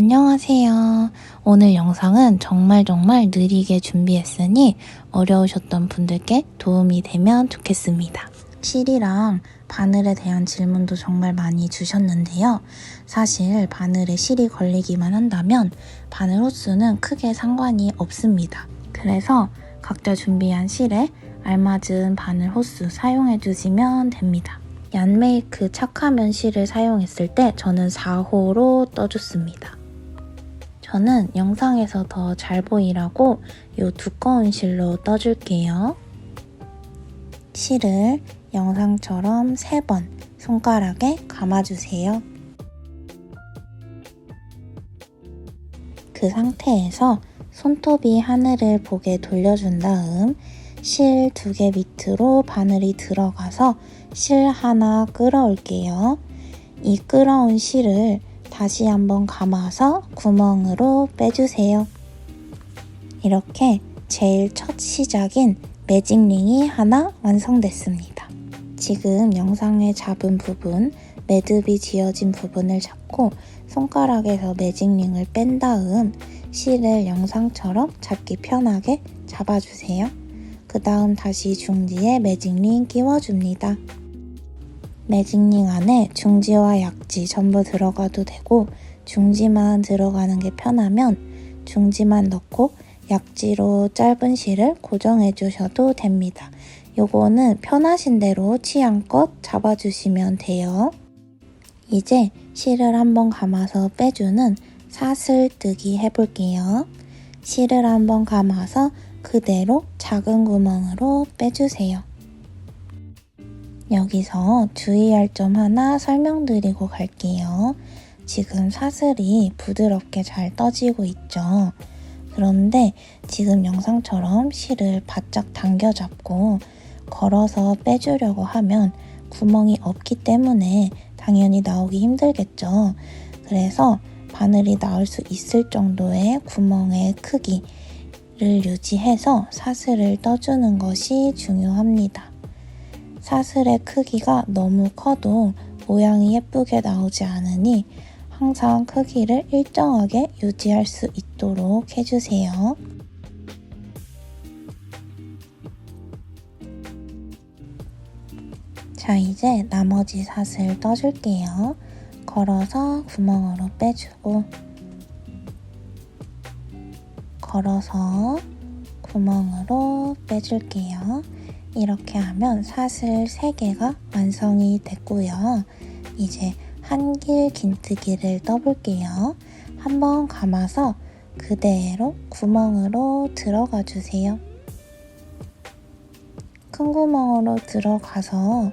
안녕하세요. 오늘 영상은 정말 정말 느리게 준비했으니 어려우셨던 분들께 도움이 되면 좋겠습니다. 실이랑 바늘에 대한 질문도 정말 많이 주셨는데요. 사실 바늘에 실이 걸리기만 한다면 바늘 호수는 크게 상관이 없습니다. 그래서 각자 준비한 실에 알맞은 바늘 호수 사용해 주시면 됩니다. 얀메이크 착화면 실을 사용했을 때 저는 4호로 떠줬습니다. 저는 영상에서 더 잘 보이라고 이 두꺼운 실로 떠줄게요. 실을 영상처럼 3번 손가락에 감아주세요. 그 상태에서 손톱이 하늘을 보게 돌려준 다음 실 두 개 밑으로 바늘이 들어가서 실 하나 끌어올게요. 이 끌어온 실을 다시 한번 감아서 구멍으로 빼주세요. 이렇게 제일 첫 시작인 매직링이 하나 완성됐습니다. 지금 영상에 잡은 부분, 매듭이 지어진 부분을 잡고 손가락에서 매직링을 뺀 다음 실을 영상처럼 잡기 편하게 잡아주세요. 그 다음 다시 중지에 매직링 끼워줍니다. 매직링 안에 중지와 약지 전부 들어가도 되고 중지만 들어가는 게 편하면 중지만 넣고 약지로 짧은 실을 고정해 주셔도 됩니다. 요거는 편하신 대로 취향껏 잡아주시면 돼요. 이제 실을 한번 감아서 빼주는 사슬뜨기 해볼게요. 실을 한번 감아서 그대로 작은 구멍으로 빼주세요. 여기서 주의할 점 하나 설명드리고 갈게요. 지금 사슬이 부드럽게 잘 떠지고 있죠. 그런데 지금 영상처럼 실을 바짝 당겨 잡고 걸어서 빼주려고 하면 구멍이 없기 때문에 당연히 나오기 힘들겠죠. 그래서 바늘이 나올 수 있을 정도의 구멍의 크기를 유지해서 사슬을 떠주는 것이 중요합니다. 사슬의 크기가 너무 커도 모양이 예쁘게 나오지 않으니 항상 크기를 일정하게 유지할 수 있도록 해주세요. 자, 이제 나머지 사슬 떠줄게요. 걸어서 구멍으로 빼주고 걸어서 구멍으로 빼줄게요. 이렇게 하면 사슬 3개가 완성이 됐고요. 이제 한 길 긴뜨기를 떠볼게요. 한번 감아서 그대로 구멍으로 들어가 주세요. 큰 구멍으로 들어가서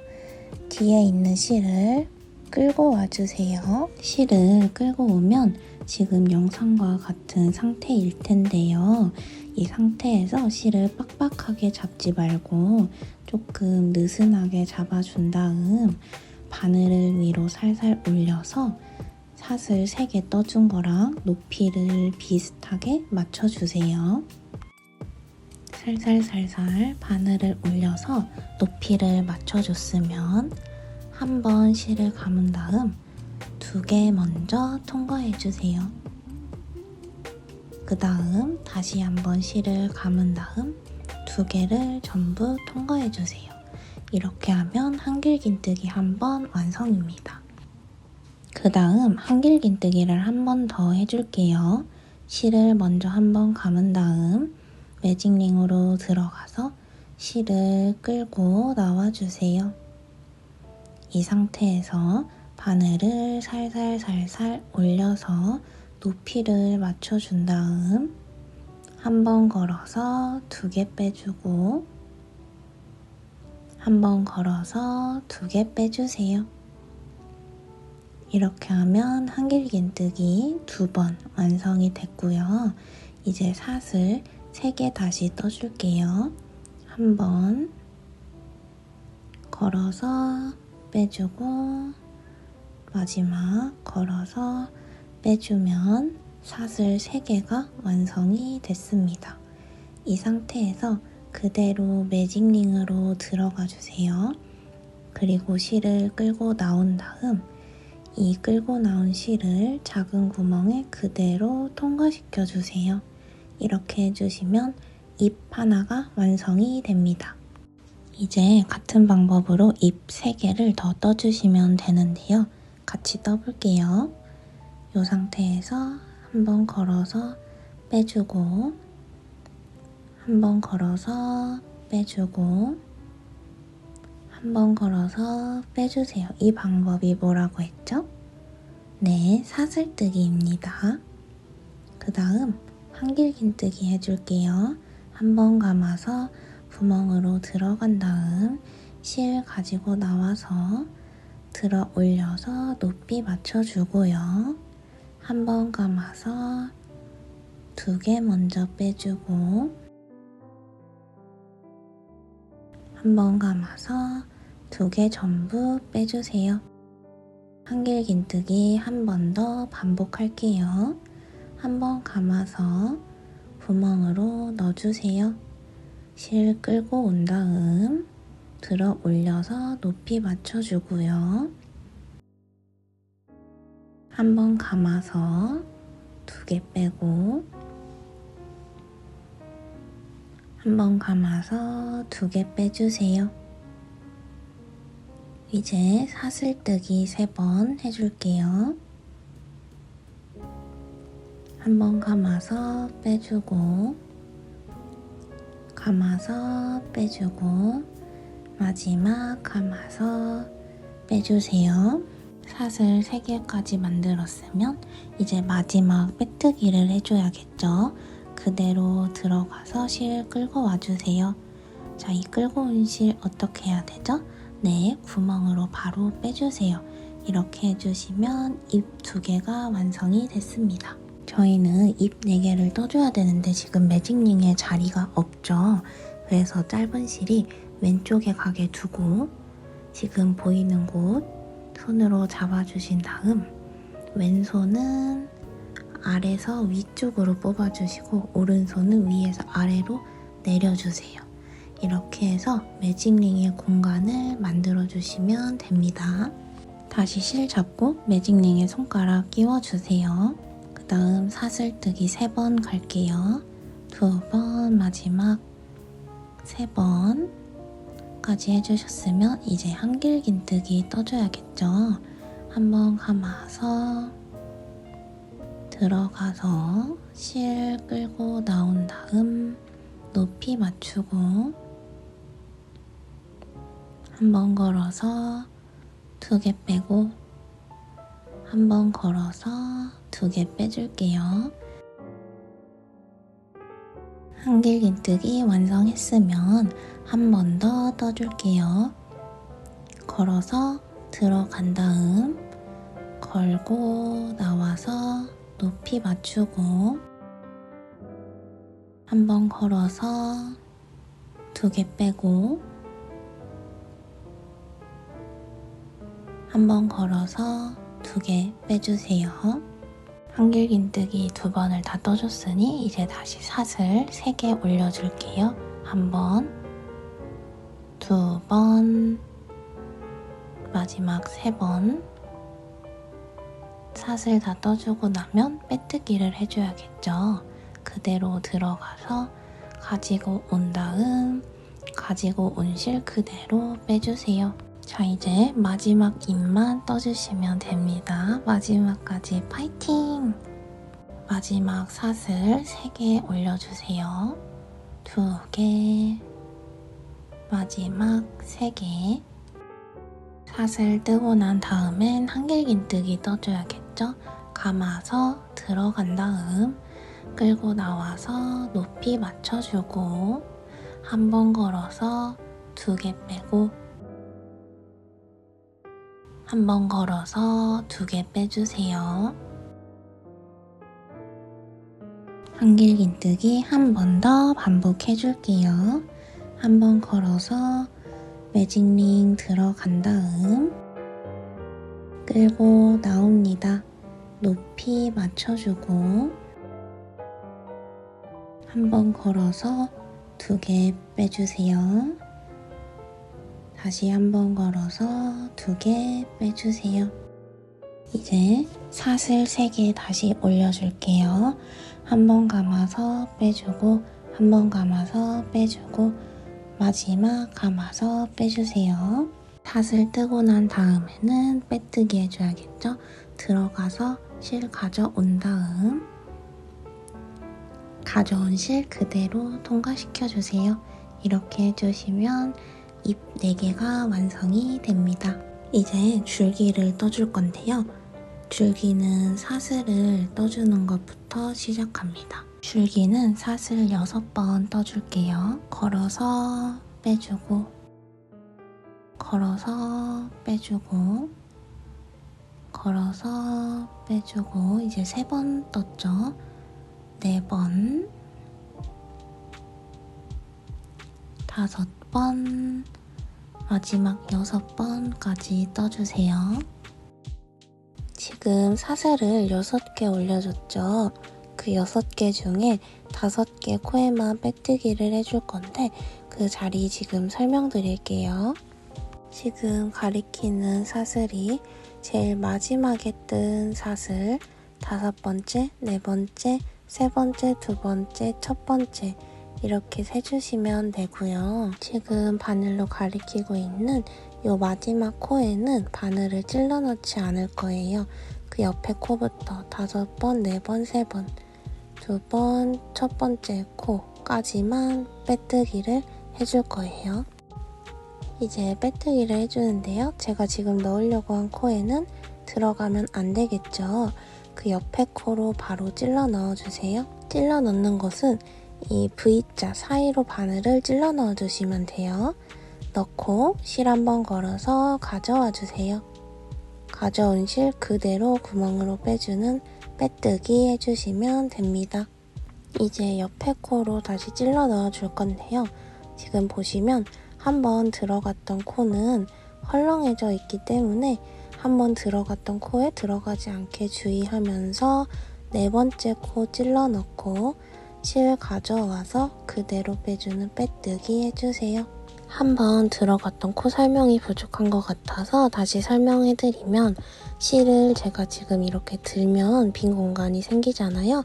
뒤에 있는 실을 끌고 와주세요. 실을 끌고 오면 지금 영상과 같은 상태일 텐데요. 이 상태에서 실을 빡빡하게 잡지 말고 조금 느슨하게 잡아준 다음 바늘을 위로 살살 올려서 사슬 3개 떠준 거랑 높이를 비슷하게 맞춰주세요. 살살살살 바늘을 올려서 높이를 맞춰줬으면 한 번 실을 감은 다음 두 개 먼저 통과해주세요. 그 다음 다시 한번 실을 감은 다음 두 개를 전부 통과해주세요. 이렇게 하면 한길긴뜨기 한 번 완성입니다. 그 다음 한길긴뜨기를 한 번 더 해줄게요. 실을 먼저 한 번 감은 다음 매직링으로 들어가서 실을 끌고 나와주세요. 이 상태에서 바늘을 살살살살 올려서 높이를 맞춰준 다음 한 번 걸어서 두 개 빼주고 한 번 걸어서 두 개 빼주세요. 이렇게 하면 한길긴뜨기 두 번 완성이 됐고요. 이제 사슬 세 개 다시 떠줄게요. 한 번 걸어서 빼주고 마지막 걸어서 빼주면 사슬 3개가 완성이 됐습니다. 이 상태에서 그대로 매직링으로 들어가 주세요. 그리고 실을 끌고 나온 다음 이 끌고 나온 실을 작은 구멍에 그대로 통과시켜 주세요. 이렇게 해주시면 잎 하나가 완성이 됩니다. 이제 같은 방법으로 잎 3개를 더 떠주시면 되는데요. 같이 떠볼게요. 이 상태에서 한번 걸어서 빼주고 한번 걸어서 빼주고 한번 걸어서 빼주세요. 이 방법이 뭐라고 했죠? 네, 사슬뜨기입니다. 그 다음 한길긴뜨기 해줄게요. 한번 감아서 구멍으로 들어간 다음 실 가지고 나와서 들어 올려서 높이 맞춰주고요. 한 번 감아서 두 개 먼저 빼주고 한 번 감아서 두 개 전부 빼주세요. 한길긴뜨기 한 번 더 반복할게요. 한 번 감아서 구멍으로 넣어주세요. 실 끌고 온 다음 들어 올려서 높이 맞춰주고요. 한번 감아서 두 개 빼고 한번 감아서 두 개 빼주세요. 이제 사슬뜨기 세 번 해줄게요. 한번 감아서 빼주고 감아서 빼주고 마지막 감아서 빼주세요. 사슬 3개까지 만들었으면 이제 마지막 빼뜨기를 해줘야겠죠. 그대로 들어가서 실 끌고 와주세요. 자, 이 끌고 온 실 어떻게 해야 되죠? 네, 구멍으로 바로 빼주세요. 이렇게 해주시면 잎 두 개가 완성이 됐습니다. 저희는 잎 4개를 떠줘야 되는데 지금 매직링에 자리가 없죠. 그래서 짧은 실이 왼쪽에 가게 두고 지금 보이는 곳 손으로 잡아주신 다음 왼손은 아래서 위쪽으로 뽑아주시고 오른손은 위에서 아래로 내려주세요. 이렇게 해서 매직링의 공간을 만들어주시면 됩니다. 다시 실 잡고 매직링에 손가락 끼워주세요. 그 다음 사슬뜨기 3번 갈게요. 두 번, 마지막 3번 까지 해주셨으면 이제 한길긴뜨기 떠줘야겠죠. 한번 감아서 들어가서 실 끌고 나온 다음 높이 맞추고 한 번 걸어서 두 개 빼고 한 번 걸어서 두 개 빼줄게요. 한길긴뜨기 완성했으면 한 번 더 떠줄게요. 걸어서 들어간 다음 걸고 나와서 높이 맞추고 한 번 걸어서 두 개 빼고 한 번 걸어서 두 개 빼주세요. 한길긴뜨기 두 번을 다 떠줬으니 이제 다시 사슬 세개 올려줄게요. 한 번, 두 번, 마지막 세 번. 사슬 다 떠주고 나면 빼뜨기를 해줘야겠죠. 그대로 들어가서 가지고 온 다음 가지고 온 실 그대로 빼주세요. 자 이제 마지막 입만 떠주시면 됩니다. 마지막까지 파이팅! 마지막 사슬 3개 올려주세요. 2개 마지막 3개 사슬 뜨고 난 다음엔 한길긴뜨기 떠줘야겠죠? 감아서 들어간 다음 끌고 나와서 높이 맞춰주고 한 번 걸어서 두 개 빼고 한번 걸어서 두 개 빼주세요. 한길긴뜨기 한 번 더 반복해줄게요. 한 번 걸어서 매직링 들어간 다음 끌고 나옵니다. 높이 맞춰주고 한 번 걸어서 두 개 빼주세요. 다시 한번 걸어서 두 개 빼주세요. 이제 사슬 3개 다시 올려줄게요. 한 번 감아서 빼주고 한 번 감아서 빼주고 마지막 감아서 빼주세요. 샷을 뜨고 난 다음에는 빼뜨기 해줘야겠죠? 들어가서 실 가져온 다음 가져온 실 그대로 통과시켜주세요. 이렇게 해주시면 잎 4개가 완성이 됩니다. 이제 줄기를 떠줄 건데요. 줄기는 사슬을 떠주는 것부터 시작합니다. 줄기는 사슬 6번 떠줄게요. 걸어서 빼주고 걸어서 빼주고 걸어서 빼주고 이제 세번 떴죠. 네번 다섯 번 마지막 여섯 번까지 떠주세요. 지금 사슬을 여섯 개 올려줬죠. 그 여섯 개 중에 다섯 개 코에만 빼뜨기를 해줄 건데 그 자리 지금 설명드릴게요. 지금 가리키는 사슬이 제일 마지막에 뜬 사슬 다섯 번째, 네 번째, 세 번째, 두 번째, 첫 번째 이렇게 세주시면 되고요. 지금 바늘로 가리키고 있는 이 마지막 코에는 바늘을 찔러 넣지 않을 거예요. 그 옆에 코부터 다섯 번, 네 번, 세 번, 두 번, 첫 번째 코까지만 빼뜨기를 해줄 거예요. 이제 빼뜨기를 해주는데요. 제가 지금 넣으려고 한 코에는 들어가면 안 되겠죠. 그 옆에 코로 바로 찔러 넣어주세요. 찔러 넣는 것은 이 V자 사이로 바늘을 찔러 넣어 주시면 돼요. 넣고 실 한번 걸어서 가져와 주세요. 가져온 실 그대로 구멍으로 빼주는 빼뜨기 해주시면 됩니다. 이제 옆에 코로 다시 찔러 넣어 줄 건데요. 지금 보시면 한번 들어갔던 코는 헐렁해져 있기 때문에 한번 들어갔던 코에 들어가지 않게 주의하면서 네 번째 코 찔러 넣고 실 가져와서 그대로 빼주는 빼뜨기 해주세요. 한번 들어갔던 코 설명이 부족한 것 같아서 다시 설명해드리면 실을 제가 지금 이렇게 들면 빈 공간이 생기잖아요.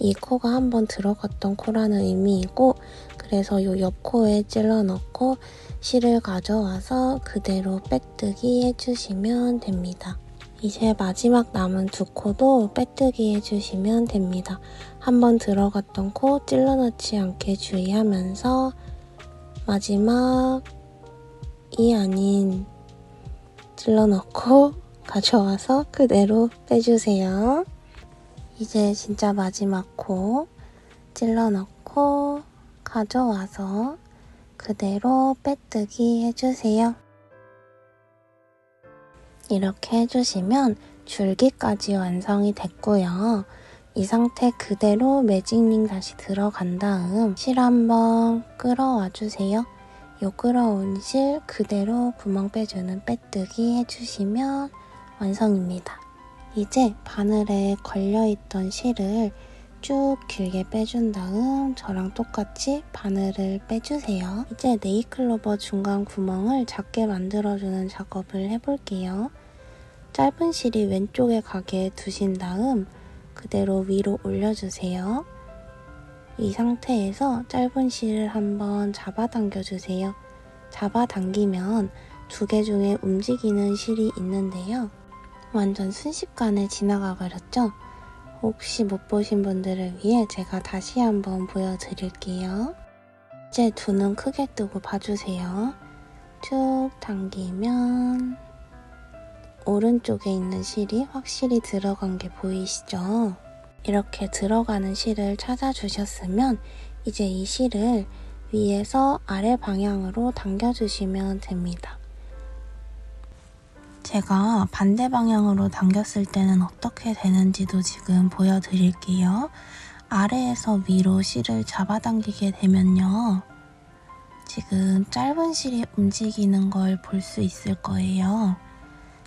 이 코가 한번 들어갔던 코라는 의미이고 그래서 이 옆코에 찔러 넣고 실을 가져와서 그대로 빼뜨기 해주시면 됩니다. 이제 마지막 남은 두 코도 빼뜨기 해주시면 됩니다. 한번 들어갔던 코 찔러 넣지 않게 주의하면서 마지막 이 아닌 찔러 넣고 가져와서 그대로 빼주세요. 이제 진짜 마지막 코 찔러 넣고 가져와서 그대로 빼뜨기 해주세요. 이렇게 해주시면 줄기까지 완성이 됐고요. 이 상태 그대로 매직링 다시 들어간 다음 실 한번 끌어와 주세요. 요 끌어온 실 그대로 구멍 빼주는 빼뜨기 해주시면 완성입니다. 이제 바늘에 걸려있던 실을 쭉 길게 빼준 다음 저랑 똑같이 바늘을 빼주세요. 이제 네이클로버 중간 구멍을 작게 만들어주는 작업을 해볼게요. 짧은 실이 왼쪽에 가게 두신 다음 그대로 위로 올려주세요. 이 상태에서 짧은 실을 한번 잡아당겨주세요. 잡아당기면 두 개 중에 움직이는 실이 있는데요. 완전 순식간에 지나가 버렸죠? 혹시 못 보신 분들을 위해 제가 다시 한번 보여드릴게요. 이제 두 눈 크게 뜨고 봐주세요. 쭉 당기면 오른쪽에 있는 실이 확실히 들어간 게 보이시죠? 이렇게 들어가는 실을 찾아주셨으면 이제 이 실을 위에서 아래 방향으로 당겨주시면 됩니다. 제가 반대 방향으로 당겼을 때는 어떻게 되는지도 지금 보여드릴게요. 아래에서 위로 실을 잡아당기게 되면요. 지금 짧은 실이 움직이는 걸 볼 수 있을 거예요.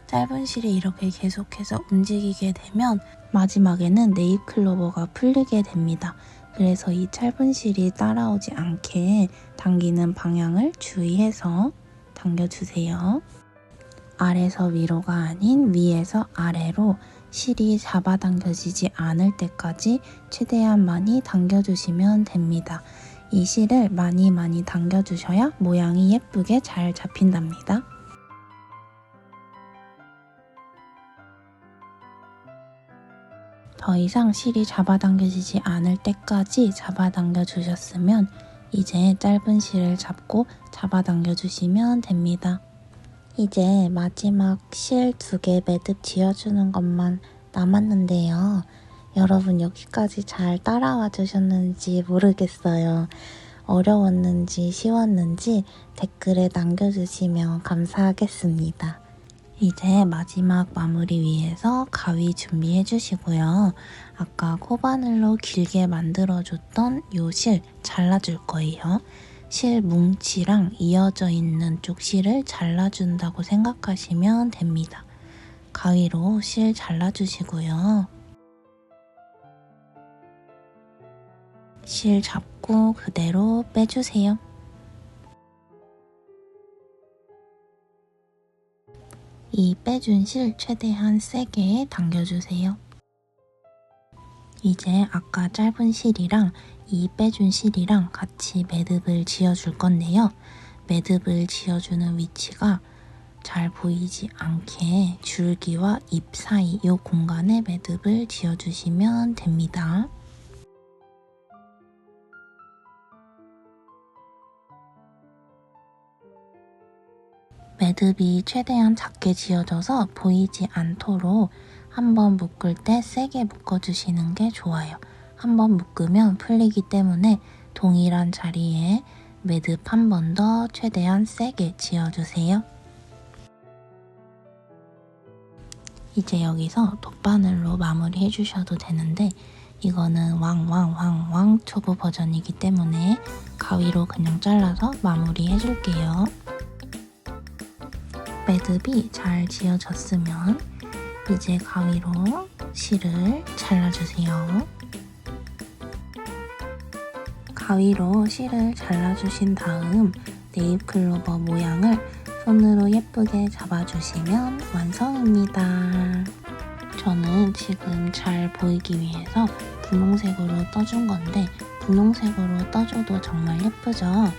짧은 실이 이렇게 계속해서 움직이게 되면 마지막에는 네잎 클로버가 풀리게 됩니다. 그래서 이 짧은 실이 따라오지 않게 당기는 방향을 주의해서 당겨주세요. 아래서 위로가 아닌 위에서 아래로 실이 잡아당겨지지 않을 때까지 최대한 많이 당겨주시면 됩니다. 이 실을 많이 많이 당겨주셔야 모양이 예쁘게 잘 잡힌답니다. 더 이상 실이 잡아당겨지지 않을 때까지 잡아당겨 주셨으면 이제 짧은 실을 잡고 잡아당겨 주시면 됩니다. 이제 마지막 실 두 개 매듭 지어주는 것만 남았는데요. 여러분 여기까지 잘 따라와 주셨는지 모르겠어요. 어려웠는지 쉬웠는지 댓글에 남겨주시면 감사하겠습니다. 이제 마지막 마무리 위해서 가위 준비해 주시고요. 아까 코바늘로 길게 만들어줬던 요 실 잘라줄 거예요. 실 뭉치랑 이어져 있는 쪽 실을 잘라준다고 생각하시면 됩니다. 가위로 실 잘라주시고요. 실 잡고 그대로 빼주세요. 이 빼준 실 최대한 세게 당겨주세요. 이제 아까 짧은 실이랑 이 빼준 실이랑 같이 매듭을 지어줄 건데요. 매듭을 지어주는 위치가 잘 보이지 않게 줄기와 잎 사이 이 공간에 매듭을 지어주시면 됩니다. 매듭이 최대한 작게 지어져서 보이지 않도록 한번 묶을 때 세게 묶어주시는 게 좋아요. 한번 묶으면 풀리기 때문에 동일한 자리에 매듭 한 번 더 최대한 세게 지어주세요. 이제 여기서 돗바늘로 마무리 해주셔도 되는데 이거는 왕왕왕왕 초보 버전이기 때문에 가위로 그냥 잘라서 마무리 해줄게요. 매듭이 잘 지어졌으면 이제 가위로 실을 잘라주세요. 가위로 실을 잘라주신 다음 네잎클로버 모양을 손으로 예쁘게 잡아주시면 완성입니다. 저는 지금 잘 보이기 위해서 분홍색으로 떠준 건데 분홍색으로 떠줘도 정말 예쁘죠?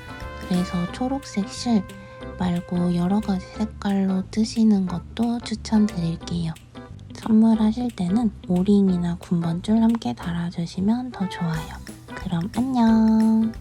그래서 초록색 실 말고 여러 가지 색깔로 뜨시는 것도 추천드릴게요. 선물하실 때는 오링이나 군번줄 함께 달아주시면 더 좋아요. 그럼 안녕!